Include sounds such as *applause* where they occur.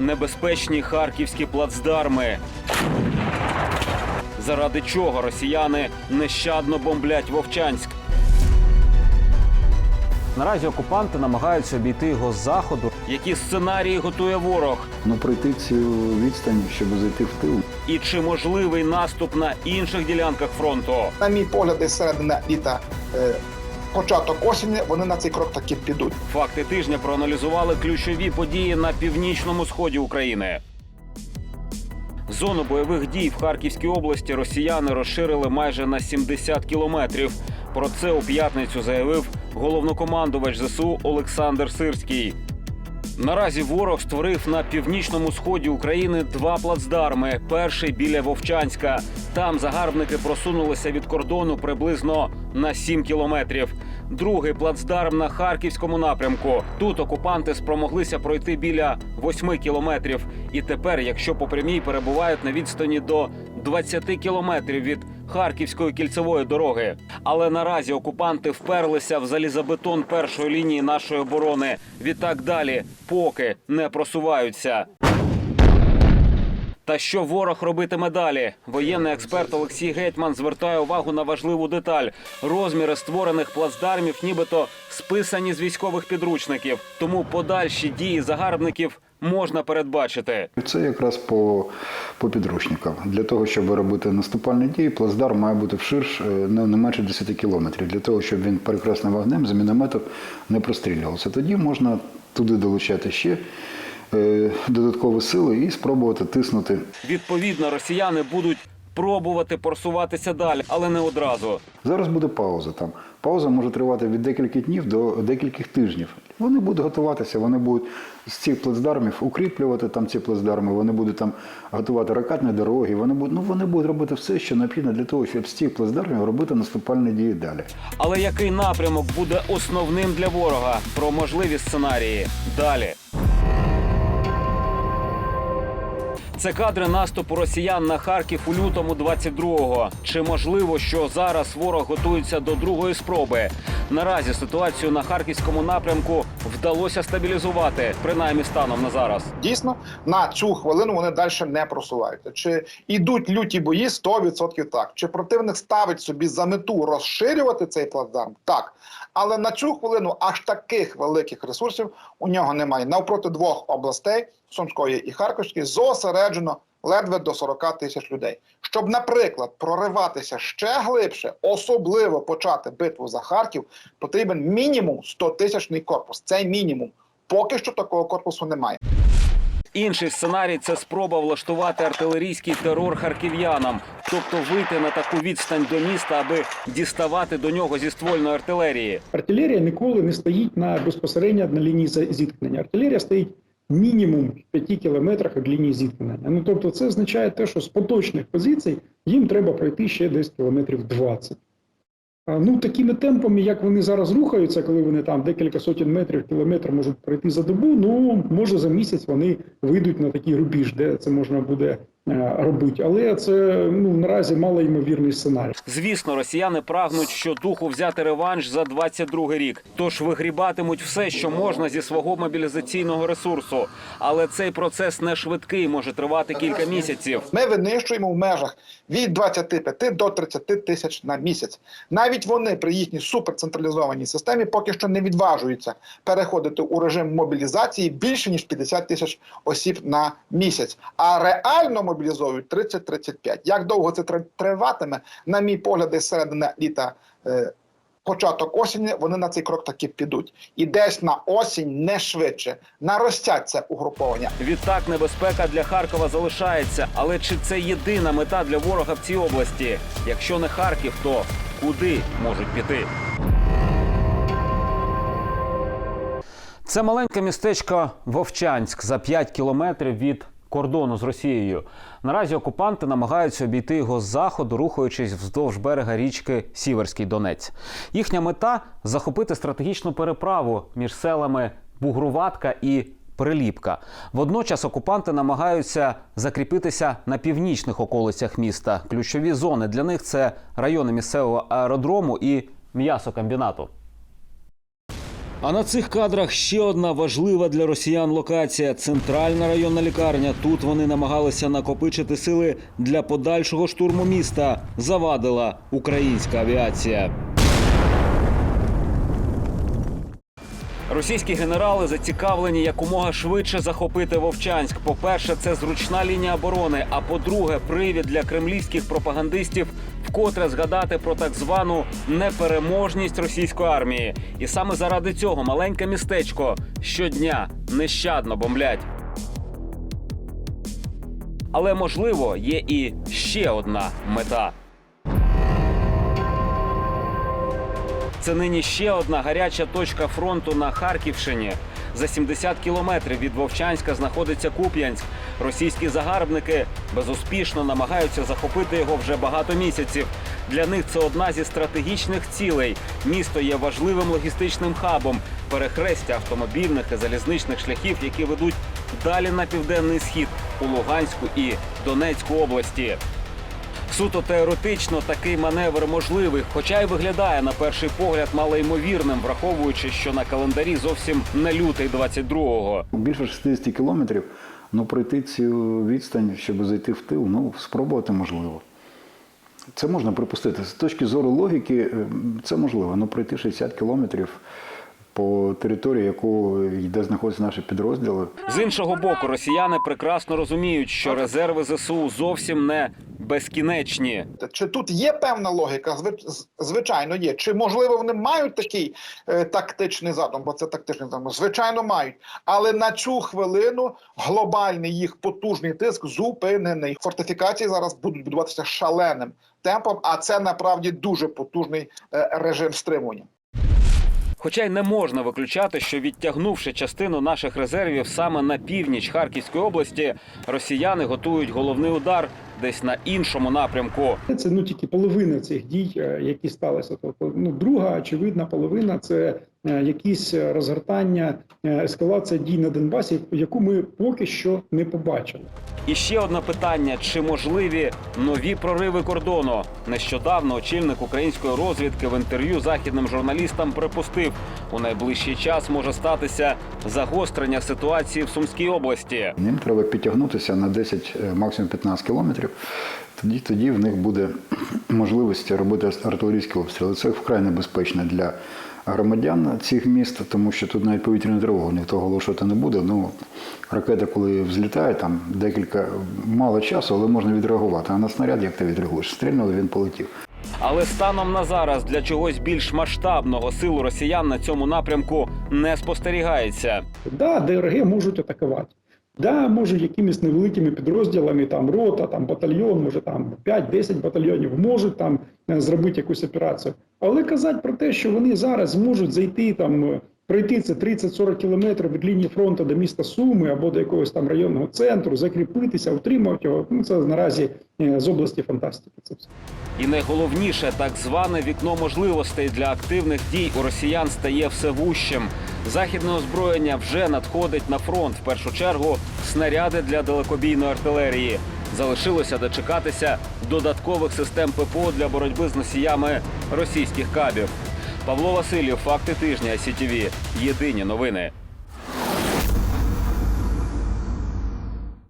небезпечні харківські плацдарми. Заради чого росіяни нещадно бомблять Вовчанськ? Наразі окупанти намагаються обійти його з заходу. Які сценарії готує ворог? Ну пройти цю відстань, щоб зайти в тил. І чи можливий наступ на інших ділянках фронту? на мій погляд, середина літа, е, початок осені, вони на цей крок таки підуть. Факти тижня проаналізували ключові події на північному сході України. Зону бойових дій в Харківській області росіяни розширили майже на 70 кілометрів. Про це у п'ятницю заявив головнокомандувач ЗСУ Олександр Сирський. Наразі ворог створив на північному сході України два плацдарми. Перший біля Вовчанська. Там загарбники просунулися від кордону приблизно на 7 кілометрів. Другий плацдарм на харківському напрямку. Тут окупанти спромоглися пройти біля 8 кілометрів. І тепер, якщо по прямій перебувають на відстані до 20 кілометрів від харківської кільцевої дороги. Але наразі окупанти вперлися в залізобетон першої лінії нашої оборони. Відтак далі, поки не просуваються. Та що ворог робитиме далі? Воєнний експерт Олексій Гетьман звертає увагу на важливу деталь: розміри створених плацдармів, нібито списані з військових підручників. Тому подальші дії загарбників можна передбачити. Це якраз по, по підручникам. Для того, щоб робити наступальні дії, плацдарм має бути вширш е, не, не менше 10 кілометрів, для того, щоб він перекресним вогнем з мінометом не прострілювався. Тоді можна туди долучати ще е, додаткові сили і спробувати тиснути Відповідно, росіяни будуть пробувати просуватися далі, але не одразу. Зараз буде пауза там. Пауза може тривати від декількох днів до декількох тижнів. Вони будуть готуватися, вони будуть з цих плацдармів укріплювати там ці плацдарми, вони будуть там готувати ракетні дороги, вони будуть, ну, вони будуть робити все, що необхідно для того, щоб з цих плацдармів робити наступальні дії далі. Але який напрямок буде основним для ворога? Про можливі сценарії далі. Це кадри наступу росіян на Харків у лютому 22-го. Чи можливо, що зараз ворог готується до другої спроби? Наразі ситуацію на харківському напрямку вдалося стабілізувати, принаймні станом на зараз. Дійсно, на цю хвилину вони далі не просуваються. Чи йдуть люті бої? 100% так. Чи противник ставить собі за мету розширювати цей плацдарм? Так. Але на цю хвилину аж таких великих ресурсів у нього немає. Навпроти двох областей Сумської і Харківської зосереджено ледве до 40 тисяч людей. Щоб, наприклад, прориватися ще глибше, особливо почати битву за Харків, потрібен мінімум 100 тисячний корпус. Це мінімум. Поки що такого корпусу немає. Інший сценарій це спроба влаштувати артилерійський терор харків'янам, тобто вийти на таку відстань до міста, аби діставати до нього зі ствольної артилерії. Артилерія ніколи не стоїть на безпосередньо на лінії зіткнення. Артилерія стоїть мінімум в 5 кілометрах від лінії зіткнення. Ну тобто, це означає те, що з поточних позицій їм треба пройти ще десь кілометрів 20. Ну, такими темпами, як вони зараз рухаються, коли вони там декілька сотень метрів, кілометр можуть пройти за добу, ну може за місяць вони вийдуть на такий рубіж, де це можна буде робити. Але це ну наразі малоймовірний сценарій. Звісно, росіяни прагнуть щодуху взяти реванш за 22 рік. Тож вигрібатимуть все, що можна зі свого мобілізаційного ресурсу. Але цей процес не швидкий, може тривати кілька місяців. Ми винищуємо в межах від 25 до 30 тисяч на місяць. Навіть вони при їхній суперцентралізованій системі поки що не відважуються переходити у режим мобілізації більше ніж 50 тисяч осіб на місяць. А реально мобілізовують 30-35. Як довго це триватиме? На мій погляд, десь середина літа. е, Початок осені вони на цей крок таки підуть, і десь на осінь не швидше наростять це угруповання. Відтак небезпека для Харкова залишається. Але чи це єдина мета для ворога в цій області? Якщо не Харків, то куди можуть піти? Це маленьке містечко Вовчанськ за 5 кілометрів від кордону з Росією. Наразі окупанти намагаються обійти його з заходу, рухаючись вздовж берега річки Сіверський Донець. Їхня мета захопити стратегічну переправу між селами Бугруватка і Приліпка. Водночас окупанти намагаються закріпитися на північних околицях міста. Ключові зони для них це райони місцевого аеродрому і м'ясокомбінату. А на цих кадрах ще одна важлива для росіян локація центральна районна лікарня. Тут вони намагалися накопичити сили для подальшого штурму міста. Завадила українська авіація. Російські генерали зацікавлені якомога швидше захопити Вовчанськ. По-перше, це зручна лінія оборони. А по-друге, привід для кремлівських пропагандистів вкотре згадати про так звану непереможність російської армії. І саме заради цього маленьке містечко щодня нещадно бомблять. Але можливо є і ще одна мета. Це нині ще одна гаряча точка фронту на Харківщині. За 70 кілометрів від Вовчанська знаходиться Куп'янськ. Російські загарбники безуспішно намагаються захопити його вже багато місяців. Для них це одна зі стратегічних цілей. Місто є важливим логістичним хабом, перехрестя автомобільних і залізничних шляхів, які ведуть далі на південний схід у Луганську і Донецьку області. Суто теоретично такий маневр можливий, хоча й виглядає на перший погляд малоймовірним, враховуючи, що на календарі зовсім не лютий 22-го. Більше 60 кілометрів, ну пройти цю відстань, щоб зайти в тил, ну спробувати можливо. Це можна припустити. З точки зору логіки, е, це можливо. Ну пройти 60 кілометрів по території, яку йде знаходяться наші підрозділи. З іншого боку, росіяни прекрасно розуміють, що резерви ЗСУ зовсім не безкінечні. Чи тут є певна логіка? Зви- Звичайно, є. Чи можливо вони мають такий е, тактичний задум? Бо це тактичний задум. Звичайно, мають. Але на цю хвилину глобальний їх потужний тиск зупинений. Фортифікації зараз будуть будуватися шаленим темпом, а це направді дуже потужний е, режим стримування. Хоча й не можна виключати, що відтягнувши частину наших резервів саме на північ Харківської області, росіяни готують головний удар десь на іншому напрямку. Це ну тільки половина цих дій, е, які сталися. Тобто, ну друга очевидна половина це якісь е, розгортання, е, ескалація дій на Донбасі, яку ми поки що не побачили. І ще одне питання: чи можливі нові прориви кордону? Нещодавно очільник української розвідки в інтерв'ю західним журналістам припустив, у найближчий час може статися загострення ситуації в Сумській області. Їм треба підтягнутися на 10, е, максимум 15 кілометрів. Тоді, тоді в них буде *clears throat* можливість робити артилерійські обстріли. Це вкрай небезпечно для громадян цих міст, тому що тут навіть повітряну тривогу ніхто оголошувати не буде. Ну, ракета, коли взлітає, там декілька мало часу, але можна відреагувати. А на снаряд, як ти відреагуєш? Стрільнули, він полетів. Але станом на зараз для чогось більш масштабного силу росіян на цьому напрямку не спостерігається. Да, ДРГ можуть атакувати. Да, може якимись невеликими підрозділами, там рота, там батальйон, може там 5-10 батальйонів можуть там е, зробити якусь операцію. Але казати про те, що вони зараз зможуть зайти там, пройти це 30-40 кілометрів від лінії фронту до міста Суми або до якогось там районного центру, закріпитися, утримувати його. Ну це наразі е, з області фантастики. Це все. І найголовніше, так зване вікно можливостей для активних дій у росіян стає все вущим. Західне озброєння вже надходить на фронт. В першу чергу снаряди для далекобійної артилерії. Залишилося дочекатися додаткових систем ППО для боротьби з носіями російських кабів. Павло Васильєв, факти тижня СІТІВІ. Єдині новини.